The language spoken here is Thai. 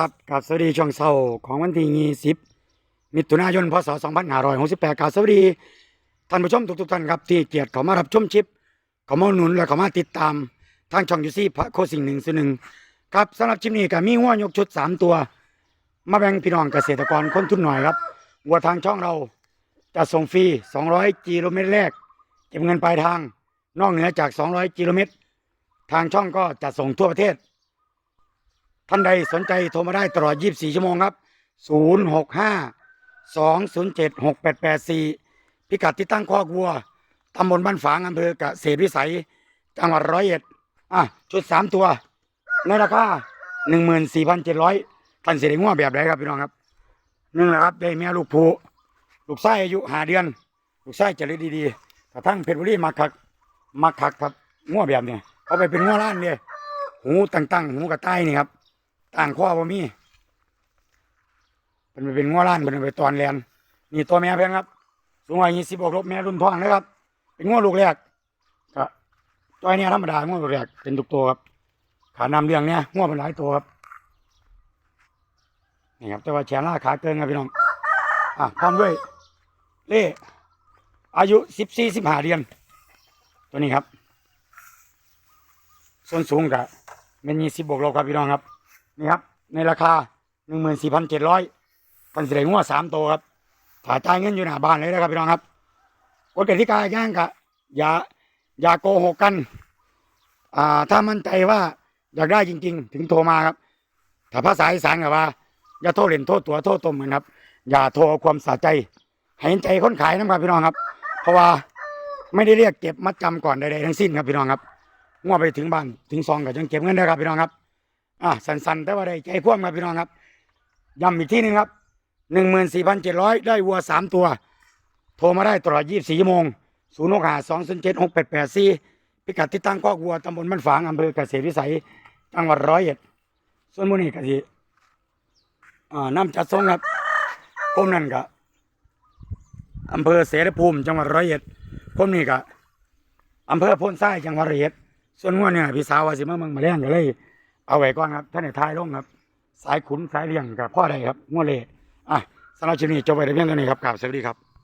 ครับกับสวัสดีช่วงเช้าของวันที่20มิถุนายนพศ2568กับสวัสดีท่านผู้ชมทุกๆท่านครับที่เกียรติเขามารับชมชิป เขามาหนุนและเขามาติดตามทางช่องยูซี่พระโคสิ่งหนึ่งส่วนหนึ่งครับสำหรับชิปนี้ก็มีหัวยกชุด 3 ตัว มาแบ่งพี่น้องเกษตรกรคนทุนหน่อยครับวัวทางช่องเราจะส่งฟรี 200 กิโลเมตรแรกเก็บเงินปลายทาง นอกเหนือจาก 200 กิโลเมตร ทางช่องก็จะส่งทั่วประเทศ ท่านใดสนใจโทรมาได้ตลอด 24 ชั่วโมงครับ 065 207 6884 พิกัดที่ตั้งคอกวัว ตำบลบ้านฝางอำเภอกเกษตรวิสัย จังหวัดร้อยเอ็ด อะ ชุด 3 ตัว ในราคา14,700ท่านเสียดงัวแบบไหนครับพี่น้องครับหนึ่งนะครับได้แม่ลูกผูลูกไส้อายุหาเดือน ลูกไส้จะเลี้ยดีๆกระทั่งเพชรบุรีมาคักมาคักครับงัวแบบเนี่ยเขาไปเป็นงัวล้านเนี่ยหูตั้งๆ หูกระต่ายนี่ครับ ต่างข้อบ่มีเป็นไปเป็นง้อล้านเป็นไปตอนแลนนี่ตัวแม่เพื่อนครับ สูงวัยยี่สิบวกลบแม่รุ่นท้องนะครับ เป็นง้อลูกแรกก็ตัวนี้ธรรมดาง้อลูกแรกเป็นทุกตัวครับ ขานำเลี้ยงเนี่ยง้อเป็นหลายตัวครับนี่ครับแต่ว่าแขนล่าขาเกินครับพี่น้องอะพร้อมด้วยเล่อายุสิบสี่สิบห้าเดือน ตัวนี้ครับ ส่วนสูงกับเมนยี่สิบบวกลบครับพี่น้องครับ นี่ครับ ในราคาหนึ่งหมื่นสี่พันเจ็ดร้อยพันเสิงหัวสามตัวครับถ่ายจ่ายเงินอยู่หน้าบ้านเลยนะครับพี่น้องครับกฎกติกาแย่งกะอย่าอย่าโกหกกันอ่าถ้ามั่นใจว่าอยากได้จริง ๆ ถึงโทรมาครับ ถ้าภาษาอีสานกับว่า อย่าโทษเล่นโทษตัวโทษตมเหมือนครับ อย่าโทรความสะใจให้เห็นใจคนขายนะครับพี่น้องครับ เพราะว่าไม่ได้เรียกเก็บมัดจำก่อนใดๆทั้งสิ้นครับพี่น้องครับงวไปถึงบ้านถึงซองก็ยังเก็บเงินได้ครับพี่น้องครับ อะสันๆแต่ว่าได้ใจพ่วงครับพี่น้องครับย้ำอีกที่หนึ่งครับหนึ่งหมื่นสี่พันเจ็ดร้อยได้วัวสามตัว โทรมาได้ตลอดยี่สิบสี่ชั่วโมงศูนย์หกหาสองศูนย์เจ็ดหกแปดแปดสี่พิกัดที่ตั้งคอกวัวตำบลบ้านฝางอำเภอเกษตรวิสัยจังหวัดร้อยเอ็ดส่วนมูนี่กะทิอ่าน้ำจัดทรงครับพมนั่นกะอำเภอเสรภูมิ จังหวัดร้อยเอ็ดพมนี่กะอำเภอโพ้นไส้จังหวัดร้อยเอ็ดส่วนงวดเนี่ยพี่สาวว่าสิมาเมืองมาเลี้ยงก็เลย เอาไว้ก่อนครับท่านในท้ายลงครับ สายขุนสายเลี่ยงกับพ่อใดครับงวเลยอะสำหรับชิปนี้จบไปแต่เพียงเท่านี้ครับกราบสวัสดีครับ